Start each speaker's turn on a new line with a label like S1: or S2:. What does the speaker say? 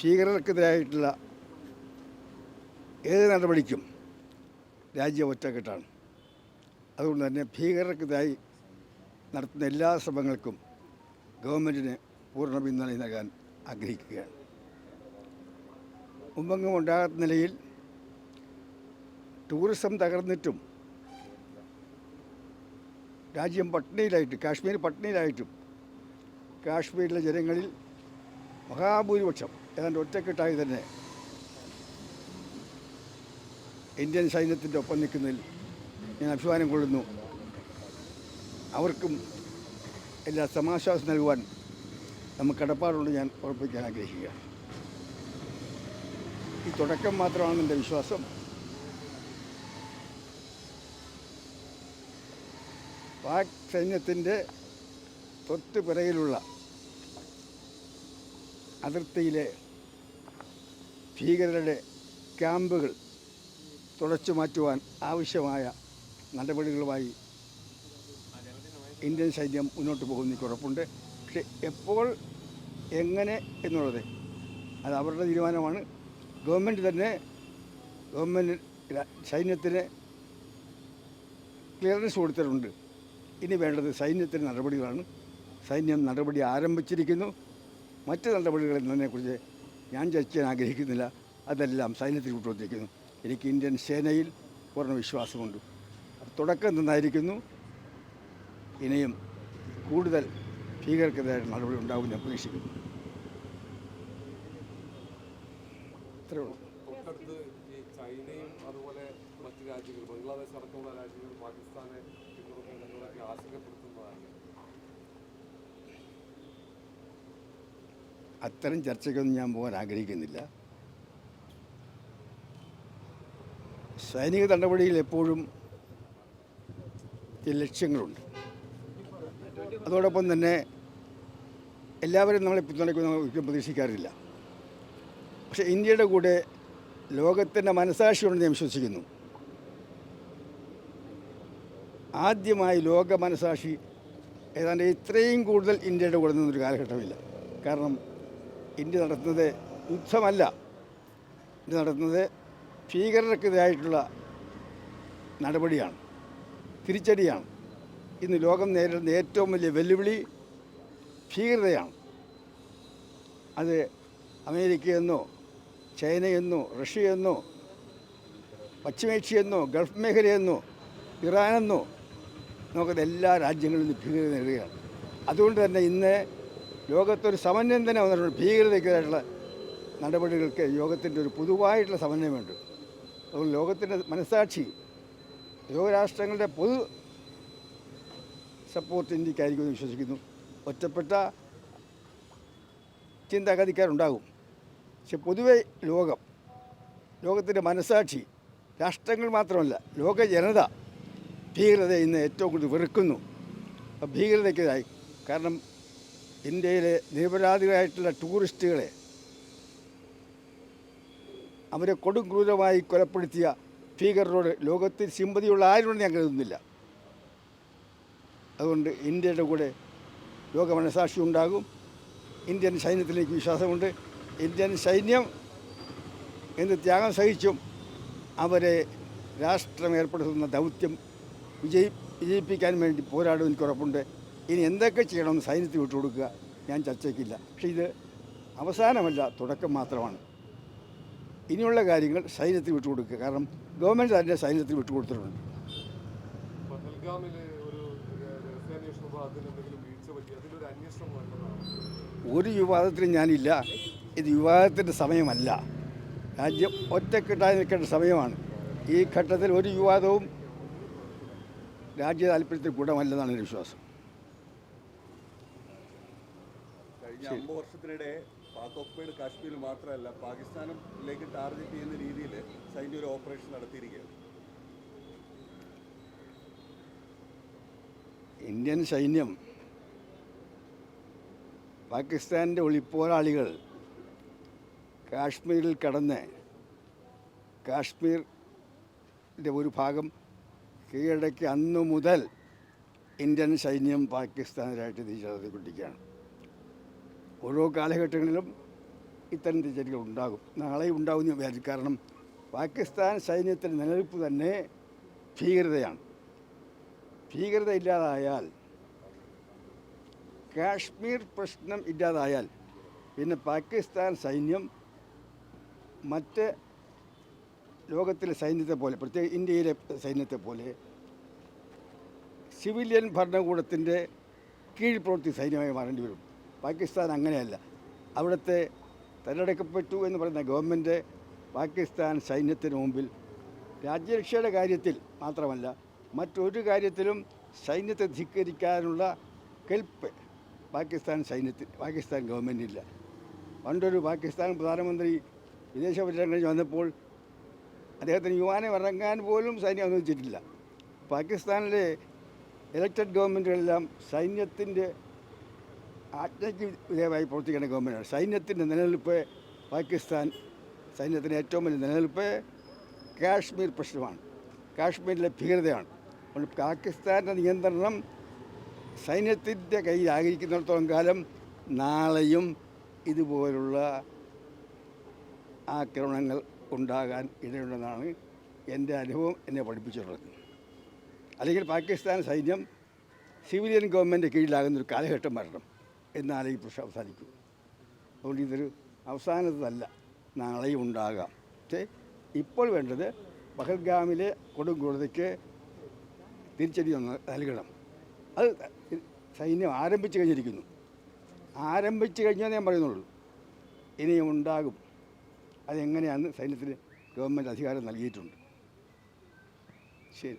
S1: ഭീകരർക്കെതിരായിട്ടുള്ള ഏത് നടപടിക്കും രാജ്യം ഒറ്റക്കെട്ടാണ്. അതുകൊണ്ട് തന്നെ ഭീകരർക്കെതിരായി നടത്തുന്ന എല്ലാ ശ്രമങ്ങൾക്കും ഗവൺമെന്റിന് പൂർണ പിന്തുണ നൽകാൻ ആഗ്രഹിക്കുകയാണ്. മുമ്പെങ്ങും ഉണ്ടാകാത്ത നിലയിൽ ടൂറിസം തകർന്നിട്ടും രാജ്യം പട്ടിണിയിലായിട്ട് കാശ്മീർ പട്ടിണിയിലായിട്ടും കാശ്മീരിലെ ജനങ്ങളിൽ മഹാഭൂരിപക്ഷം ഏതാണ്ട് ഒറ്റക്കെട്ടായി തന്നെ ഇന്ത്യൻ സൈന്യത്തിന്റെ ഒപ്പം നിൽക്കുന്നതിൽ ഞാൻ അഭിമാനം കൊള്ളുന്നു. അവർക്കും എല്ലാ സമാശ്വാസം നൽകുവാൻ നമുക്ക് കടപ്പാടുണ്ട് ഞാൻ ഉറപ്പിക്കാൻ ആഗ്രഹിക്കുക. ഈ തുടക്കം മാത്രമാണ് എന്റെ വിശ്വാസം. പാക് സൈന്യത്തിന്റെ തൊട്ട് പിറകിലുള്ള അതിർത്തിയിലെ ഭീകരരുടെ ക്യാമ്പുകൾ തുടച്ചു മാറ്റുവാൻ ആവശ്യമായ നടപടികളുമായി ഇന്ത്യൻ സൈന്യം മുന്നോട്ട് പോകുന്ന ഉറപ്പുണ്ട്. പക്ഷെ എപ്പോൾ എങ്ങനെ എന്നുള്ളത് അത് അവരുടെ തീരുമാനമാണ്. ഗവൺമെന്റ് തന്നെ ഗവൺമെന്റ് സൈന്യത്തിന് ക്ലിയറൻസ് കൊടുത്തിട്ടുണ്ട്. ഇനി വേണ്ടത് സൈന്യത്തിന്റെ നടപടികളാണ്. സൈന്യം നടപടി ആരംഭിച്ചിരിക്കുന്നു. മറ്റ് നടപടികൾ എന്നതിനെക്കുറിച്ച് ഞാൻ ജയിക്കാൻ ആഗ്രഹിക്കുന്നില്ല. അതെല്ലാം സൈന്യത്തിൽ വിട്ടുകൊണ്ടിരിക്കുന്നു എനിക്ക് ഇന്ത്യൻ സേനയിൽ പൂർണ വിശ്വാസമുണ്ട്. തുടക്കം നന്നായിരിക്കുന്നു ഇനിയും കൂടുതൽ ഭീകരക്കെതിരായ നടപടി ഉണ്ടാകുമെന്ന് പ്രതീക്ഷിക്കുന്നു.
S2: ഈ ചൈനയും അതുപോലെ മറ്റു രാജ്യങ്ങൾ ബംഗ്ലാദേശ് അടക്കമുള്ള രാജ്യങ്ങൾ പാകിസ്ഥാനെ പിന്തുണക്കുന്നതൊക്കെ
S1: അത്തരം ചർച്ചയ്ക്കൊന്നും ഞാൻ പോകാൻ ആഗ്രഹിക്കുന്നില്ല. സൈനിക നടപടിയിൽ എപ്പോഴും ചില ലക്ഷ്യങ്ങളുണ്ട്. അതോടൊപ്പം തന്നെ എല്ലാവരും നമ്മളെ പിന്തുണയ്ക്കുന്ന ഒരിക്കലും പ്രതീക്ഷിക്കാറില്ല. പക്ഷേ ഇന്ത്യയുടെ കൂടെ ലോകത്തിന്റെ മനസാക്ഷിയുണ്ടെന്ന് ഞാൻ വിശ്വസിക്കുന്നു. ആദ്യമായി ലോക മനസാക്ഷി ഏതാണ്ട് ഇത്രയും കൂടുതൽ ഇന്ത്യയുടെ കൂടെ നിന്നൊരു കാലഘട്ടമില്ല. കാരണം ഇന്ത്യ നടത്തുന്നത് യുദ്ധമല്ല. ഇന്ത്യ നടത്തുന്നത് ഭീകരർക്കെതിരായിട്ടുള്ള നടപടിയാണ്. തിരിച്ചടിയാണ്. ഇന്ന് ലോകം നേരിടുന്ന ഏറ്റവും വലിയ വെല്ലുവിളി ഭീകരതയാണ്. അത് അമേരിക്കയെന്നോ ചൈനയെന്നോ റഷ്യയെന്നോ പശ്ചിമേഷ്യയെന്നോ ഗൾഫ് മേഖലയെന്നോ ഇറാനെന്നോ നമുക്കത് എല്ലാ രാജ്യങ്ങളിലും ഭീകരത നേടുകയാണ് അതുകൊണ്ട് തന്നെ ഇന്ന് ലോകത്തൊരു സമന്വയം തന്നെ വന്നിട്ടുണ്ട്. ഭീകരതയ്ക്കെതിരായിട്ടുള്ള നടപടികൾക്ക് യോഗത്തിന്റെ ഒരു പൊതുവായിട്ടുള്ള സമന്വയമുണ്ട്. അതുകൊണ്ട് ലോകത്തിന്റെ മനസാക്ഷി ലോകരാഷ്ട്രങ്ങളുടെ പൊതു സപ്പോർട്ട് ഇന്ത്യക്കായിരിക്കുമെന്ന് വിശ്വസിക്കുന്നു. ഒറ്റപ്പെട്ട ചിന്താഗതിക്കാരുണ്ടാകും. പക്ഷെ പൊതുവെ ലോകം ലോകത്തിന്റെ മനസാക്ഷി രാഷ്ട്രങ്ങൾ മാത്രമല്ല ലോക ജനത ഭീകരത ഇന്ന് ഏറ്റവും കൂടുതൽ വെറുക്കുന്നു. ഭീകരതയ്ക്കെതിരായി. കാരണം ഇന്ത്യയിലെ നിരപരാധികളായിട്ടുള്ള ടൂറിസ്റ്റുകളെ അവരെ കൊടും ക്രൂരമായി കൊലപ്പെടുത്തിയ ഭീകരരോട് ലോകത്തിൽ സിമ്പതിയുള്ള ആരുണ്ടെന്ന് ഞാൻ കരുതുന്നില്ല അതുകൊണ്ട് ഇന്ത്യയുടെ കൂടെ ലോക മനസാക്ഷി ഉണ്ടാകും. ഇന്ത്യൻ സൈന്യത്തിലേക്ക് വിശ്വാസമുണ്ട്. ഇന്ത്യൻ സൈന്യം എന്ന് ത്യാഗം സഹിച്ചും അവരെ രാഷ്ട്രം ഏർപ്പെടുത്തുന്ന ദൗത്യം വിജയി വിജയിപ്പിക്കാൻ വേണ്ടി പോരാടും എനിക്ക് ഉറപ്പുണ്ട്. ഇനി എന്തൊക്കെ ചെയ്യണമെന്ന് സൈന്യത്തിൽ വിട്ടുകൊടുക്കുക ഞാൻ ചർച്ചയ്ക്കില്ല. പക്ഷേ ഇത് അവസാനമല്ല തുടക്കം മാത്രമാണ്. ഇനിയുള്ള കാര്യങ്ങൾ സൈന്യത്തിൽ വിട്ടുകൊടുക്കുക കാരണം ഗവൺമെന്റ് അതിന്റെ സൈന്യത്തിൽ വിട്ടുകൊടുത്തിട്ടുണ്ട്
S2: ഒരു
S1: വിവാദത്തിലും ഞാനില്ല. ഇത് വിവാദത്തിന്റെ സമയമല്ല. രാജ്യം ഒറ്റക്കെട്ടായി നിൽക്കേണ്ട സമയമാണ്. ഈ ഘട്ടത്തിൽ ഒരു വിവാദവും രാജ്യ താല്പര്യത്തിൽ ഗുണമല്ലെന്നാണ് എന്റെ വിശ്വാസം.
S3: കഴിഞ്ഞ അമ്പത് വർഷത്തിനിടെ പാക് ഓക്കുപൈഡ് കാശ്മീരിൽ മാത്രമല്ല പാകിസ്ഥാനിലേക്ക് ടാർഗറ്റ് ചെയ്യുന്ന രീതിയിൽ സൈന്യം ഒരു ഓപ്പറേഷൻ നടത്തിയിരിക്കുകയാണ്.
S1: ഇന്ത്യൻ സൈന്യം പാകിസ്ഥാന്റെ ഒളിപ്പോരാളികൾ കാശ്മീരിൽ കടന്ന് കാശ്മീരിന്റെ ഒരു ഭാഗം കീഴടക്കി അന്നു മുതൽ ഇന്ത്യൻ സൈന്യം പാകിസ്ഥാനിലായിട്ട് തിരിച്ചറിഞ്ഞുകൊണ്ടിരിക്കുകയാണ് ഓരോ കാലഘട്ടങ്ങളിലും ഇത്തരം തിരിച്ചടികൾ ഉണ്ടാകും. നാളെ ഉണ്ടാകും എന്ന് വിചാരിച്ചു. കാരണം പാകിസ്ഥാൻ സൈന്യത്തിന്റെ നിലനിൽപ്പ് തന്നെ ഭീകരതയാണ്. ഭീകരത ഇല്ലാതായാൽ കാശ്മീർ പ്രശ്നം ഇല്ലാതായാൽ പിന്നെ പാകിസ്ഥാൻ സൈന്യം മറ്റ് ലോകത്തിലെ സൈന്യത്തെ പോലെ പ്രത്യേക ഇന്ത്യയിലെ സൈന്യത്തെ പോലെ സിവിലിയൻ ഭരണകൂടത്തിന്റെ കീഴിൽ പ്രവർത്തി സൈന്യമായി മാറേണ്ടി വരും. പാകിസ്ഥാൻ അങ്ങനെയല്ല. അവിടുത്തെ തെരഞ്ഞെടുക്കപ്പെട്ടു എന്ന് പറയുന്ന ഗവൺമെന്റ് പാകിസ്ഥാൻ സൈന്യത്തിന് മുമ്പിൽ രാജ്യരക്ഷയുടെ കാര്യത്തിൽ മാത്രമല്ല മറ്റൊരു കാര്യത്തിലും സൈന്യത്തെ ധിക്കരിക്കാനുള്ള കെൽപ്പ് പാകിസ്ഥാൻ സൈന്യത്തിൽ പാകിസ്ഥാൻ ഗവൺമെന്റില്ല പണ്ടൊരു പാകിസ്ഥാൻ പ്രധാനമന്ത്രി വിദേശ പര്യടനം വന്നപ്പോൾ അദ്ദേഹത്തിന് യുവാനെ ഇറങ്ങാൻ പോലും സൈന്യം അനുവദിച്ചിട്ടില്ല. പാകിസ്ഥാനിലെ ഇലക്റ്റഡ് ഗവൺമെന്റുകളെല്ലാം സൈന്യത്തിന്റെ ആജ്ഞയ്ക്ക് വിധേയമായി പ്രവർത്തിക്കേണ്ട ഗവൺമെന്റാണ് സൈന്യത്തിന്റെ നിലനിൽപ്പ് പാകിസ്ഥാൻ സൈന്യത്തിന്റെ ഏറ്റവും വലിയ നിലനിൽപ്പ് കാശ്മീർ പ്രശ്നമാണ്. കാശ്മീരിലെ ഭീകരതയാണ്. അതുകൊണ്ട് പാകിസ്ഥാന്റെ നിയന്ത്രണം സൈന്യത്തിന്റെ കയ്യിലായിരിക്കുന്നിടത്തോളം കാലം നാളെയും ഇതുപോലുള്ള ആക്രമണങ്ങൾ ഉണ്ടാകാൻ ഇടയുണ്ടെന്നാണ് എന്റെ അനുഭവം എന്നെ പഠിപ്പിച്ചിട്ടുള്ളത്. അല്ലെങ്കിൽ പാകിസ്ഥാൻ സൈന്യം സിവിലിയൻ ഗവൺമെന്റ് കീഴിലാകുന്നൊരു കാലഘട്ടം വരണം. എന്നാലേ ഈ പ്രശ്നം അവസാനിക്കൂ. അതുകൊണ്ട് ഇതൊരു അവസാനത്തല്ല നാളെയും ഉണ്ടാകാം. പക്ഷേ ഇപ്പോൾ വേണ്ടത് പഹൽഗാമിലെ കൊടും ക്രൂരതയ്ക്ക് തിരിച്ചടി ഒന്ന് നൽകണം. അത് സൈന്യം ആരംഭിച്ചു കഴിഞ്ഞിരിക്കുന്നു. ആരംഭിച്ചു കഴിഞ്ഞാൽ ഞാൻ പറയുന്നുള്ളൂ. ഇനിയും ഉണ്ടാകും. അതെങ്ങനെയാണ് സൈന്യത്തിന് ഗവൺമെന്റ് അധികാരം നൽകിയിട്ടുണ്ട്. ശരി.